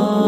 Oh.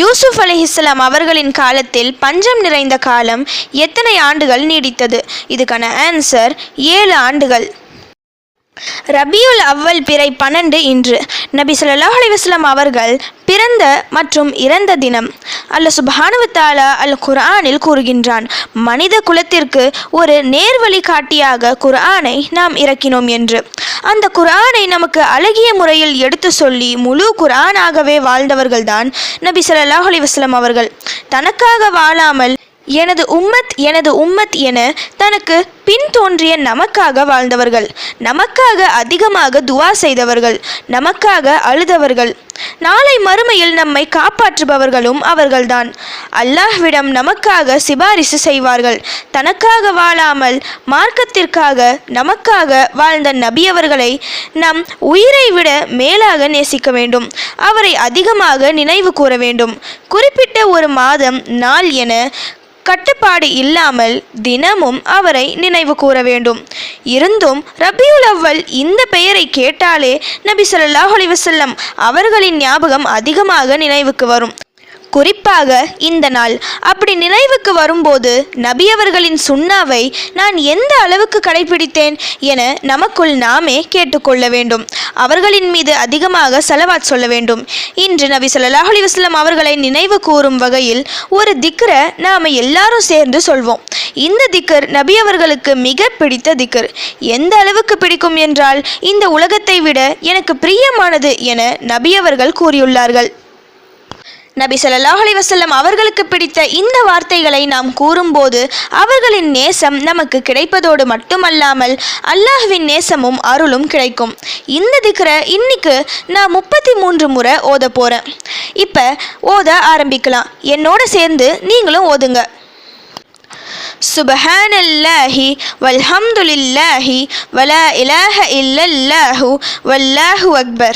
Yusuf அலிஹிஸ்லாம் அவர்களின் காலத்தில் பஞ்சம் நிறைந்த காலம் எத்தனை ஆண்டுகள் நீடித்தது? இதுக்கான ஆன்சர் ஏழு ஆண்டுகள். ரபியுல் அவ்வல் பிறை பன்னெண்டு இன்று. நபி சொல்லாஹ் அலைஹி அவர்கள் பிறந்த மற்றும் இறந்த தினம். அல்ல சுபானுவத்தாலா அல் குர்ஆனில் கூறுகின்றான் மனித குலத்திற்கு ஒரு நேர்வழி காட்டியாக குர்ஆனை நாம் இறக்கினோம் என்று. அந்த குரானை நமக்கு அழகிய முறையில் எடுத்து சொல்லி முழு குரானாகவே வாழ்ந்தவர்கள்தான் நபி ஸல்லல்லாஹு அலி வஸ்லம் அவர்கள். தனக்காக வாழாமல் எனது உம்மத் எனது உம்மத் என தனக்கு பின் தோன்றிய நமக்காக வாழ்ந்தவர்கள். நமக்காக அதிகமாக துவா செய்தவர்கள். நமக்காக அழுதவர்கள். நாளை மறுமையில் நம்மை காப்பாற்றுபவர்களும் அவர்கள்தான். அல்லாஹ்விடம் நமக்காக சிபாரிசு செய்வார்கள். தனக்காக வாழாமல் மார்க்கத்திற்காக நமக்காக வாழ்ந்த நபியவர்களை நம் உயிரை விட மேலாக நேசிக்க வேண்டும். அவரை அதிகமாக நினைவு கூற வேண்டும். குறிப்பிட்ட ஒரு மாதம் நாள் என கட்டுப்பாடு இல்லாமல் தினமும் அவரை நினைவு கூற வேண்டும். இருந்தும் ரபியுல் அவ்வல் இந்த பெயரை கேட்டாலே நபி சொல்லாஹ் அலைஹி அவர்களின் ஞாபகம் அதிகமாக நினைவுக்கு வரும். குறிப்பாக இந்த நாள். அப்படி நினைவுக்கு வரும்போது நபியவர்களின் சுண்ணாவை நான் எந்த அளவுக்கு கடைபிடித்தேன் என நமக்குள் நாமே கேட்டுக்கொள்ள வேண்டும். அவர்களின் மீது அதிகமாக செலவாத் சொல்ல வேண்டும். இன்று நபி ஸல்லல்லாஹு அலைஹி அவர்களை நினைவு கூறும் வகையில் ஒரு திக்ரை நாம் எல்லாரும் சேர்ந்து சொல்வோம். இந்த திக்கர் நபி அவர்களுக்கு மிக பிடித்த திக்கர் எந்த அளவுக்கு பிடிக்கும் என்றால் இந்த உலகத்தை விட எனக்கு பிரியமானது என நபியவர்கள் கூறியுள்ளார்கள். நபி ஸல்லல்லாஹு அலைஹி வஸல்லம் அவர்களுக்கு பிடித்த இந்த வார்த்தைகளை நாம் கூறும்போது அவர்களின் நேசம் நமக்கு கிடைப்பதோடு மட்டுமல்லாமல் அல்லாஹ்வின் நேசமும் அருளும் கிடைக்கும் இந்த திக்ரை இன்னைக்கு நான் முப்பத்தி மூன்று முறை ஓத போகிறேன் இப்போ ஓத ஆரம்பிக்கலாம் என்னோட சேர்ந்து நீங்களும் ஓதுங்க سبحان الله والحمد لله ولا إله إلا الله والله أكبر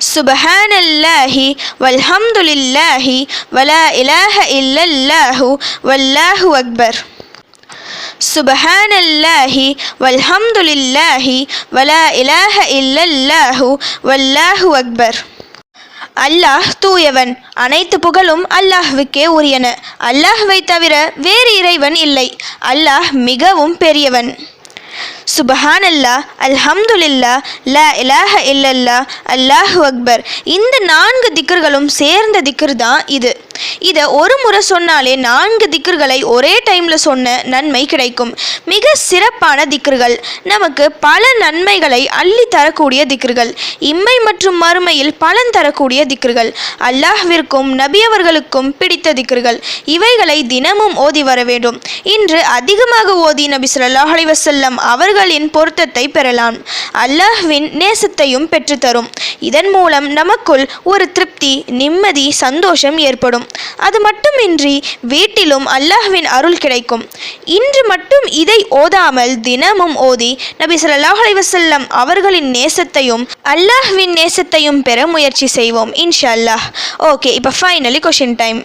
سبحان الله والحمد لله ولا إله إلا الله والله أكبر سبحان الله والحمد لله ولا إله إلا الله والله أكبر அல்லாஹ் தூயவன் அனைத்து புகழும் அல்லாஹ்வுக்கே உரியன அல்லாஹ்வை தவிர வேறு இறைவன் இல்லை அல்லாஹ் மிகவும் பெரியவன் சுபஹான் அல்லா அல்ஹம்துலில்லா ல இலாஹ இல்லல்லா அல்லாஹ் அக்பர். இந்த நான்கு திக்கர்களும் சேர்ந்த திக்கர் தான் இது. இதை ஒரு முறை சொன்னாலே நான்கு திக்கர்களை ஒரே டைமில் சொன்ன நன்மை கிடைக்கும். மிக சிறப்பான திக்கர்கள் நமக்கு பல நன்மைகளை அள்ளி தரக்கூடிய திக்கர்கள் இம்மை மற்றும் மறுமையில் பலன் தரக்கூடிய திக்கர்கள் அல்லாஹ்விற்கும் நபியவர்களுக்கும் பிடித்த திக்கர்கள் இவைகளை தினமும் ஓதி வர வேண்டும். இன்று அதிகமாக ஓதி நபி ஸல்லல்லாஹு அலைஹி அவர் அவர்களின் பொருத்தத்தை பெறலாம். அல்லாஹ்வின் நேசத்தையும் பெற்றுத்தரும். இதன் மூலம் நமக்குள் ஒரு திருப்தி நிம்மதி சந்தோஷம் ஏற்படும். அது மட்டுமின்றி வீட்டிலும் அல்லாஹ்வின் அருள் கிடைக்கும். இன்று மட்டும் இதை ஓதாமல் தினமும் ஓதி நபி சொல்லாஹ் அலைவசல்லம் அவர்களின் நேசத்தையும் அல்லாஹ்வின் நேசத்தையும் பெற முயற்சி செய்வோம் இன்ஷா அல்லாஹ். ஓகே இப்போ ஃபைனலி கொஷின் டைம்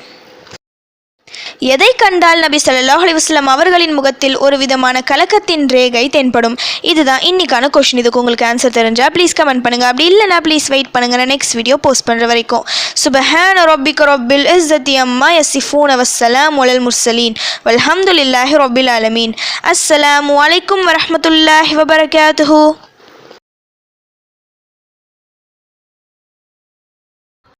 எதை கண்டால் நபி ஸல்லல்லாஹு அலைஹி அவர்களின் முகத்தில் ஒரு விதமான கலக்கத்தின் ரேகை தென்படும்? இதுதான் இன்னைக்கான கொஷின் இதுக்கு உங்களுக்கு ஆன்சர் தெரிஞ்சால் ப்ளீஸ் கமெண்ட் பண்ணுங்க. அப்படி இல்லைனா ப்ளீஸ் வெயிட் பண்ணுங்க. நான் நெக்ஸ்ட் வீடியோ போஸ்ட் பண்ணுற வரைக்கும். சுபஹான் ரொபிக் ரொபில் இஸ்ஸத்தி அம்மா யசிஃபூன அவசலாம் வலல் முர்சலீன் வல்ஹம்துலில்லாஹி ரொபில் ஆலமீன். அஸ்ஸலாம் அலைக்கும் வரமத்துல்லாஹி வபரகாத்துஹு.